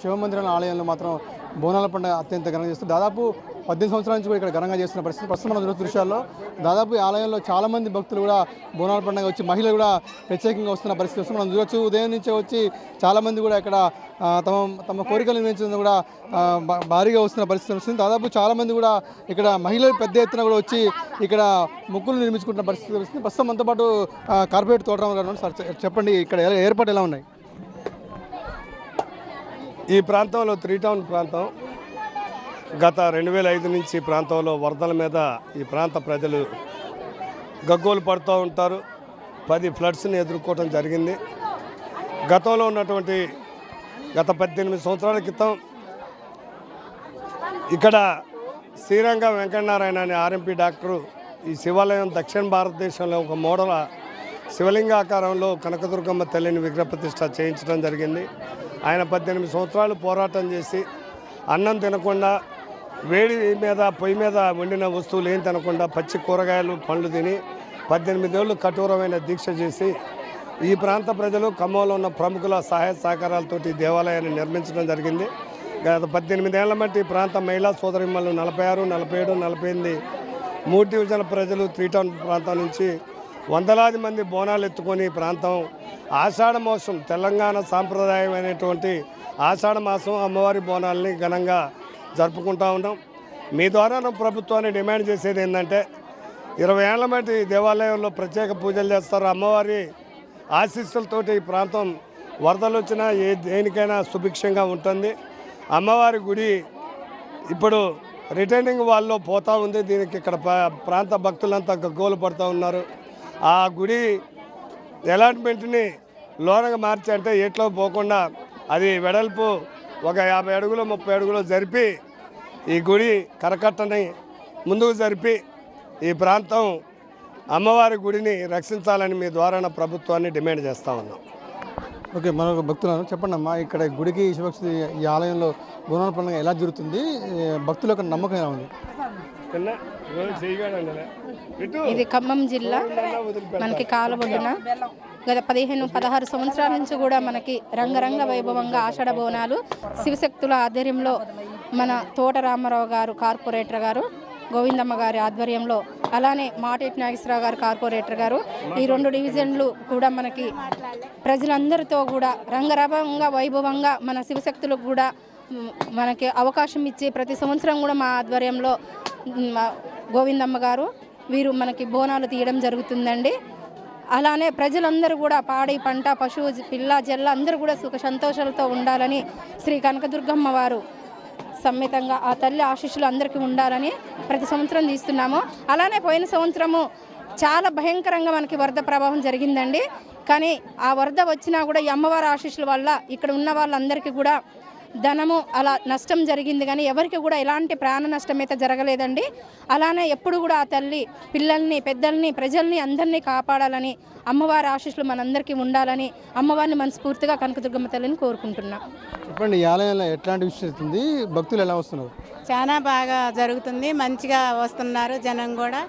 శివమందిరం ఆలయంలో మాత్రం బోనాల పండుగ అత్యంత ఘనంగా చేస్తారు దాదాపు పద్దెనిమిది సంవత్సరాల నుంచి కూడా ఇక్కడ ఘనంగా చేస్తున్న పరిస్థితి. ప్రస్తుతం మన దృశ్యాల్లో దాదాపు ఈ ఆలయంలో చాలామంది భక్తులు కూడా బోనాల పండుగ వచ్చి మహిళలు కూడా ప్రత్యేకంగా వస్తున్న పరిస్థితి వస్తుంది. మనం చూడొచ్చు ఉదయం నుంచే వచ్చి చాలామంది కూడా ఇక్కడ తమ తమ కోరికలు నిర్వహించడం కూడా భారీగా వస్తున్న పరిస్థితి వస్తుంది. దాదాపు చాలామంది కూడా ఇక్కడ మహిళలు పెద్ద ఎత్తున కూడా వచ్చి ఇక్కడ ముగ్గులు నిర్మించుకుంటున్న పరిస్థితి వస్తుంది. ప్రస్తుతం మనతో పాటు కార్పొరేట్ తోటరామ గారు సార్ చెప్పండి ఇక్కడ ఏర్పాటు ఎలా ఉన్నాయి? ఈ ప్రాంతంలో త్రీ టౌన్ ప్రాంతం. గత రెండు వేల ఐదు నుంచి ప్రాంతంలో వరదల మీద ఈ ప్రాంత ప్రజలు గగ్గోలు పడుతూ ఉంటారు. పది ఫ్లడ్స్ని ఎదుర్కోవటం జరిగింది. గతంలో ఉన్నటువంటి గత పద్దెనిమిది సంవత్సరాల క్రితం ఇక్కడ శ్రీరంగ వెంకటనారాయణ అనే ఆర్ఎంపీ డాక్టరు ఈ శివాలయం దక్షిణ భారతదేశంలో ఒక మోడల శివలింగాకారంలో కనకదుర్గమ్మ తల్లిని విగ్రహప్రతిష్ట చేయించడం జరిగింది. ఆయన పద్దెనిమిది సంవత్సరాలు పోరాటం చేసి అన్నం తినకుండా వేడి మీద పొయ్యి మీద వండిన వస్తువులు ఏం తినకుండా పచ్చి కూరగాయలు పండ్లు తిని పద్దెనిమిదేళ్ళు కఠోరమైన దీక్ష చేసి ఈ ప్రాంత ప్రజలు ఖమ్మంలో ఉన్న ప్రముఖుల సహాయ సహకారాలతోటి దేవాలయాన్ని నిర్మించడం జరిగింది. గత పద్దెనిమిదేళ్ళ మట్టి ఈ ప్రాంత మహిళా సోదరిమ్మలు నలభై ఆరు నలభై ఏడు నలభై ఎనిమిది మూడు డివిజన్ల ప్రజలు త్రీ టౌన్ ప్రాంతం నుంచి వందలాది మంది బోనాలు ఎత్తుకొని ఈ ప్రాంతం ఆషాఢ మాసం తెలంగాణ సాంప్రదాయమైనటువంటి ఆషాఢ మాసం అమ్మవారి బోనాలని ఘనంగా జరుపుకుంటా ఉన్నాం. మీ ద్వారా ప్రభుత్వాన్ని డిమాండ్ చేసేది ఏంటంటే ఇరవై ఏళ్ళ మట్టి దేవాలయంలో ప్రత్యేక పూజలు చేస్తారు. అమ్మవారి ఆశీస్సులతోటి ఈ ప్రాంతం వరదలు వచ్చినా ఏ దేనికైనా సుభిక్షంగా ఉంటుంది. అమ్మవారి గుడి ఇప్పుడు రిటర్నింగ్ వాళ్ళలో పోతూ ఉంది. దీనికి ఇక్కడ ప్రా- ప్రాంత భక్తులంతా గగ్గోలు పడుతూ ఉన్నారు. ఆ గుడి అలాట్మెంట్ని లోనగా మార్చి అంటే ఎట్లో పోకుండా అది వెడల్పు ఒక యాభై అడుగులు ముప్పై అడుగులు జరిపి ఈ గుడి కరకట్టని ముందుకు జరిపి ఈ ప్రాంతం అమ్మవారి గుడిని రక్షించాలని మీ ద్వారా ప్రభుత్వాన్ని డిమాండ్ చేస్తా ఉన్నాం. ఓకే మరొక భక్తులను చెప్పండి అమ్మా ఇక్కడ గుడికి శివక్షి ఈ ఆలయంలో బోనాల పండుగ ఎలా జరుగుతుంది? భక్తులకు నమ్మకం ఎలా ఉంది? ఇది ఖమ్మం జిల్లా. మనకి కాలబొడ్డున గత పదిహేను పదహారు సంవత్సరాల నుంచి కూడా మనకి రంగరంగ వైభవంగా ఆషాఢ బోనాలు శివశక్తుల ఆధ్వర్యంలో మన తోట రామారావు గారు కార్పొరేటర్ గారు గోవిందమ్మ గారి ఆధ్వర్యంలో అలానే మాటేటి నాగేశ్వరరావు గారు కార్పొరేటర్ గారు ఈ రెండు డివిజన్లు కూడా మనకి ప్రజలందరితో కూడా రంగరంగంగా వైభవంగా మన శివశక్తులకు కూడా మనకి అవకాశం ఇచ్చి ప్రతి సంవత్సరం కూడా మా ఆధ్వర్యంలో గోవిందమ్మ గారు వీరు మనకి బోనాలు తీయడం జరుగుతుందండి. అలానే ప్రజలందరూ కూడా పాడి పంట పశువు పిల్ల జల్ల అందరూ కూడా సుఖ సంతోషాలతో ఉండాలని శ్రీ కనకదుర్గమ్మ వారు సమ్మితంగా ఆ తల్లి ఆశీస్సులు అందరికీ ఉండాలని ప్రతి సంవత్సరం తీస్తున్నాము. అలానే పోయిన సంవత్సరము చాలా భయంకరంగా మనకి వరద ప్రభావం జరిగిందండి. కానీ ఆ వరద వచ్చినా కూడా ఈ అమ్మవారి ఆశీస్సుల వల్ల ఇక్కడ ఉన్న వాళ్ళందరికీ కూడా ధనము అలా నష్టం జరిగింది కానీ ఎవరికి కూడా ఎలాంటి ప్రాణ నష్టం అయితే జరగలేదండి. అలానే ఎప్పుడు కూడా ఆ తల్లి పిల్లల్ని పెద్దల్ని ప్రజల్ని అందరినీ కాపాడాలని అమ్మవారి ఆశీస్సులు మనందరికీ ఉండాలని అమ్మవారిని మనస్ఫూర్తిగా కనకదుర్గమ్మ తల్లిని కోరుకుంటున్నాం. చెప్పండి ఈ ఆలయంలో ఎట్లాంటి విషయం భక్తులు ఎలా వస్తున్నారు? చాలా బాగా జరుగుతుంది. మంచిగా వస్తున్నారు జనం కూడా.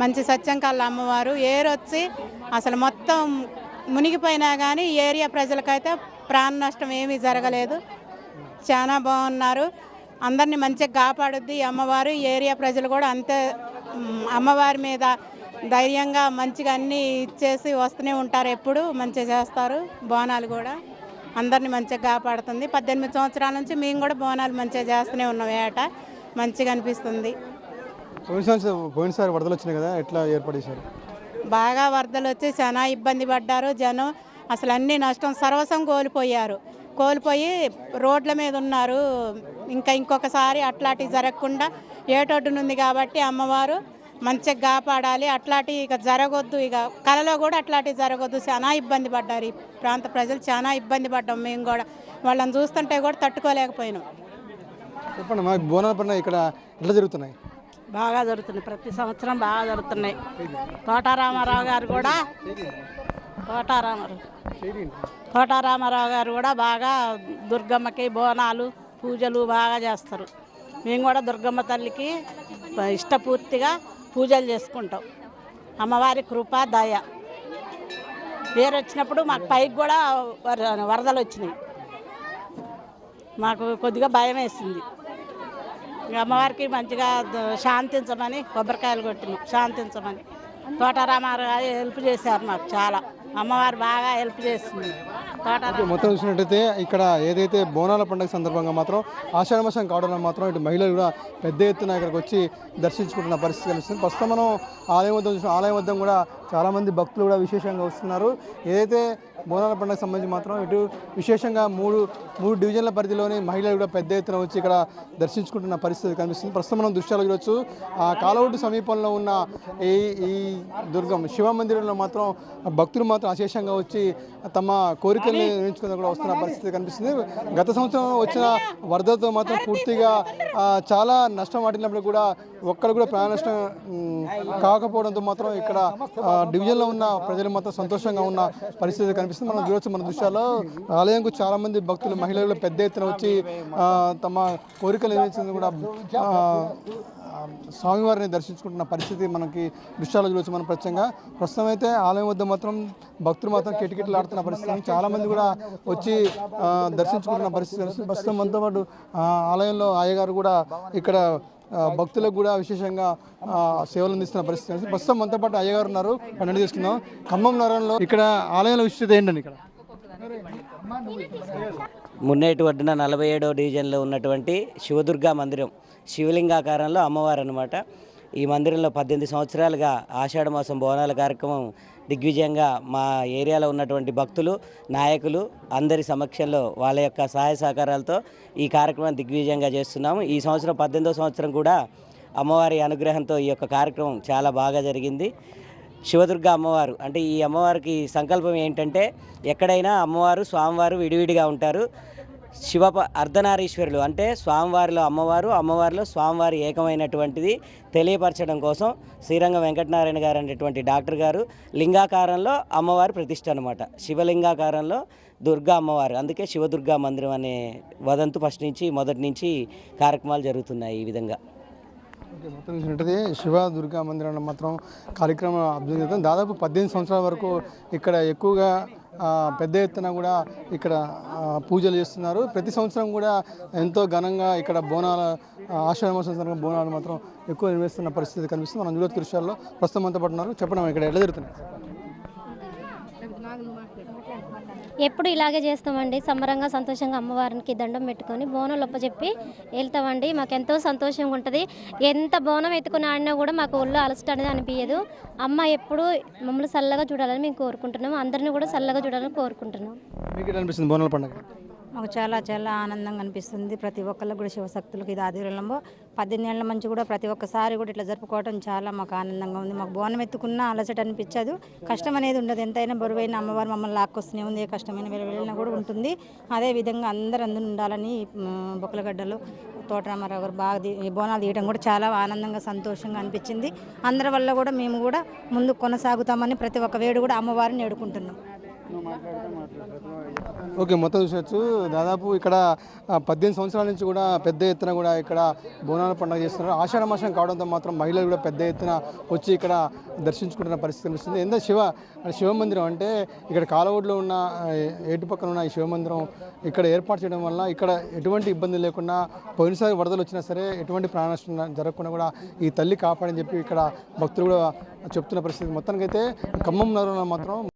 మంచి సత్యం కల్లా అమ్మవారు. ఏరొచ్చి అసలు మొత్తం మునిగిపోయినా కానీ ఈ ఏరియా ప్రజలకైతే ప్రాణ నష్టం ఏమీ జరగలేదు. చాలా బాగున్నారు. అందరినీ మంచిగా కాపాడుద్ది అమ్మవారు. ఈ ఏరియా ప్రజలు కూడా అంతే అమ్మవారి మీద ధైర్యంగా మంచిగా అన్నీ ఇచ్చేసి వస్తూనే ఉంటారు. ఎప్పుడు మంచిగా చేస్తారు. బోనాలు కూడా అందరిని మంచిగా కాపాడుతుంది. పద్దెనిమిది సంవత్సరాల నుంచి మేము కూడా బోనాలు మంచిగా చేస్తూనే ఉన్నాం ఏట. మంచిగా అనిపిస్తుంది. పోయినసారి వరదలు వచ్చినాయి కదా ఎట్లా ఏర్పాటు చేశారు? బాగా వరదలు వచ్చి చాలా ఇబ్బంది పడ్డారు జనం. అసలు అన్ని నష్టం. సర్వసం కోల్పోయారు. కోల్పోయి రోడ్ల మీద ఉన్నారు. ఇంకా ఇంకొకసారి అట్లాంటివి జరగకుండా ఏటొడ్డునుంది కాబట్టి అమ్మవారు మంచిగా కాపాడాలి. అట్లాంటి ఇక జరగొద్దు. ఇక కలలో కూడా అట్లాంటివి జరగొద్దు. చాలా ఇబ్బంది పడ్డారు ఈ ప్రాంత ప్రజలు. చాలా ఇబ్బంది పడ్డాం మేము కూడా. వాళ్ళని చూస్తుంటే కూడా తట్టుకోలేకపోయినాం. చెప్పండి మా బోనాల పండుగ ఇక్కడ ఎట్లా జరుగుతున్నాయి? బాగా జరుగుతున్నాయి. ప్రతి సంవత్సరం బాగా జరుగుతున్నాయి. కోటారామారావు గారు కూడా కోటారామారావు కోటారామారావు గారు కూడా బాగా దుర్గమ్మకి బోనాలు పూజలు బాగా చేస్తారు. మేము కూడా దుర్గమ్మ తల్లికి ఇష్టపూర్తిగా పూజలు చేసుకుంటాం. అమ్మవారి కృప దయ. పేరు వచ్చినప్పుడు మాకు పైకి కూడా వర- వరదలు వచ్చినాయి. మాకు కొద్దిగా భయం వేసింది. అమ్మవారికి మంచిగా శాంతించమని కొబ్బరికాయలు కొట్టినాం. శాంతించమని. తోటారామారావు గారు హెల్ప్ చేశారు మాకు చాలా. అమ్మవారు బాగా హెల్ప్ చేస్తుంది. తోటారామ మొత్తం చూసినట్టయితే ఇక్కడ ఏదైతే బోనాల పండుగ సందర్భంగా మాత్రం ఆషాఢమాసం కావడం కావడంలో మాత్రం ఇటు మహిళలు కూడా పెద్ద ఎత్తున ఇక్కడికి వచ్చి దర్శించుకుంటున్న పరిస్థితి కనిపిస్తుంది. ప్రస్తుతం మనం ఆలయం వద్ద చూసిన ఆలయం వద్ద కూడా చాలామంది భక్తులు కూడా విశేషంగా వస్తున్నారు. ఏదైతే బోనాల పండుగ సంబంధించి మాత్రం ఇటు విశేషంగా మూడు మూడు డివిజన్ల పరిధిలోని మహిళలు కూడా పెద్ద ఎత్తున వచ్చి ఇక్కడ దర్శించుకుంటున్న పరిస్థితి కనిపిస్తుంది. ప్రస్తుతం మనం దృశ్యాలు చూడొచ్చు. ఆ కాలవడ్డు సమీపంలో ఉన్న ఈ ఈ దుర్గం శివ మందిరంలో మాత్రం భక్తులు మాత్రం అశేషంగా వచ్చి తమ కోరికల్ని నిర్వహించుకుని కూడా వస్తున్న పరిస్థితి కనిపిస్తుంది. గత సంవత్సరం వచ్చిన వరదతో మాత్రం పూర్తిగా చాలా నష్టం వాటినప్పుడు కూడా ఒక్కడ కూడా ప్రాణ నష్టం కాకపోవడంతో మాత్రం ఇక్కడ డివిజన్లో ఉన్న ప్రజలు మాత్రం సంతోషంగా ఉన్న పరిస్థితి కనిపిస్తుంది. మనం చూడవచ్చు మన దృశ్యాల్లో ఆలయంకు చాలామంది భక్తులు మహిళలు పెద్ద ఎత్తున వచ్చి తమ కోరికలు ఏదైతే కూడా స్వామివారిని దర్శించుకుంటున్న పరిస్థితి మనకి దృశ్యాలు చూడవచ్చు మనం ప్రత్యేకంగా. ప్రస్తుతం అయితే ఆలయం వద్ద మాత్రం భక్తులు మాత్రం కిటకిటలు ఆడుతున్న పరిస్థితి చాలామంది కూడా వచ్చి దర్శించుకుంటున్న పరిస్థితి ప్రస్తుతం మనతో పాటు ఆలయంలో అయ్యగారు కూడా ఇక్కడ భక్తులకు కూడా విశేషంగా సేవలు అందిస్తున్న పరిస్థితి ప్రస్తుతం మనతో పాటు అయ్యగారు ఉన్నారు. పన్నెండు తీసుకుందాం ఖమ్మం నగరంలో ఇక్కడ ఆలయంలో విశిష్టత ఏంటండి ఇక్కడ? మున్నేటి ఒడ్డున నలభై ఏడో డివిజన్లో ఉన్నటువంటి శివదుర్గా మందిరం శివలింగాకారంలో అమ్మవారు అనమాట ఈ మందిరంలో పద్దెనిమిది సంవత్సరాలుగా ఆషాఢ మాసం బోనాల కార్యక్రమం దిగ్విజయంగా మా ఏరియాలో ఉన్నటువంటి భక్తులు నాయకులు అందరి సమక్షంలో వాళ్ళ యొక్క సహాయ సహకారాలతో ఈ కార్యక్రమాన్ని దిగ్విజయంగా చేస్తున్నాము. ఈ సంవత్సరం పద్దెనిమిదో సంవత్సరం కూడా అమ్మవారి అనుగ్రహంతో ఈ యొక్క కార్యక్రమం చాలా బాగా జరిగింది. శివదుర్గ అమ్మవారు అంటే ఈ అమ్మవారికి సంకల్పం ఏంటంటే ఎక్కడైనా అమ్మవారు స్వామివారు విడివిడిగా ఉంటారు. శివ అర్ధనారీశ్వరులు అంటే స్వామివారిలో అమ్మవారు అమ్మవారిలో స్వామివారి ఏకమైనటువంటిది తెలియపరచడం కోసం శ్రీరంగ వెంకటనారాయణ గారు అనేటువంటి డాక్టర్ గారు లింగాకారంలో అమ్మవారి ప్రతిష్ట అనమాట శివలింగాకారంలో దుర్గా అమ్మవారు. అందుకే శివదుర్గా మందిరం అనే వదంతు ఫస్ట్ నుంచి మొదటి నుంచి కార్యక్రమాలు జరుగుతున్నాయి ఈ విధంగా. మొత్తం చూసినట్టయితే శివ దుర్గా మందిరం మాత్రం కార్యక్రమం అభివృద్ధి దాదాపు పద్దెనిమిది సంవత్సరాల వరకు ఇక్కడ ఎక్కువగా పెద్ద ఎత్తున కూడా ఇక్కడ పూజలు చేస్తున్నారు. ప్రతి సంవత్సరం కూడా ఎంతో ఘనంగా ఇక్కడ బోనాల ఆశ్రమ ఆషాఢ బోనాలు మాత్రం ఎక్కువ నిర్వహిస్తున్న పరిస్థితి కనిపిస్తుంది. మనం చూడొచ్చు దృశ్యాల్లో ప్రస్తుతం అంతా పడుతున్నారు. చెప్పడం ఇక్కడ ఎట్లా జరుగుతున్నాయి? ఎప్పుడు ఇలాగే చేస్తామండి. సంబరంగా సంతోషంగా అమ్మవారికి దండం పెట్టుకొని బోనం చెప్పి వెళ్తామండి. మాకు ఎంతో సంతోషంగా ఉంటుంది. ఎంత బోనం ఎత్తుకుని ఆడినా కూడా మాకు ఒళ్ళు అలసట అనేది అనిపించదు అమ్మ ఎప్పుడు మమ్మల్ని చల్లగా చూడాలని మేము కోరుకుంటున్నాం. అందరినీ కూడా చల్లగా చూడాలని కోరుకుంటున్నాం. మీకు అనిపిస్తుంది బోనాల పండుగ? మాకు చాలా చాలా ఆనందంగా అనిపిస్తుంది. ప్రతి ఒక్కళ్ళకి కూడా శివశక్తులకు ఇది ఆదిరంలో పద్దెనిమిది ఏళ్ళ కూడా ప్రతి ఒక్కసారి కూడా ఇట్లా జరుపుకోవడం చాలా మాకు ఆనందంగా ఉంది. మాకు బోనం ఎత్తుకున్నా అలసట అనిపించదు. కష్టం అనేది ఉండదు. ఎంతైనా బరువైన అమ్మవారు మమ్మల్ని లాక్కొస్తూనే ఉంది. ఏ కష్టమైన వెళ్ళినా కూడా ఉంటుంది. అదే విధంగా అందరూ అందరూ ఉండాలని మ్, బొక్కలగడ్డలు తోటరామారావు గారు బాగా బోనాలు తీయడం కూడా చాలా ఆనందంగా సంతోషంగా అనిపించింది. అందరి వల్ల కూడా మేము కూడా ముందు కొనసాగుతామని ప్రతి ఒక్క వేడు కూడా అమ్మవారిని వేడుకుంటున్నాం. ఓకే మొత్తం చూసవచ్చు దాదాపు ఇక్కడ పద్దెనిమిది సంవత్సరాల నుంచి కూడా పెద్ద ఎత్తున కూడా ఇక్కడ బోనాల పండుగ చేస్తున్నారు. ఆషాఢ మాసం కావడంతో మాత్రం మహిళలు కూడా పెద్ద ఎత్తున వచ్చి ఇక్కడ దర్శించుకుంటున్న పరిస్థితి కనిపిస్తుంది. ఎంత శివ శివ మందిరం అంటే ఇక్కడ కాలవోడ్లో ఉన్న ఏటు పక్కన ఉన్న ఈ శివ మందిరం ఇక్కడ ఏర్పాటు చేయడం వల్ల ఇక్కడ ఎటువంటి ఇబ్బంది లేకుండా పోయినసారి వరదలు వచ్చినా సరే ఎటువంటి ప్రాణనష్టం జరగకుండా కూడా ఈ తల్లి కాపాడని చెప్పి ఇక్కడ భక్తులు కూడా చెప్తున్న పరిస్థితి. మొత్తానికైతే ఖమ్మం నగరంలో మాత్రం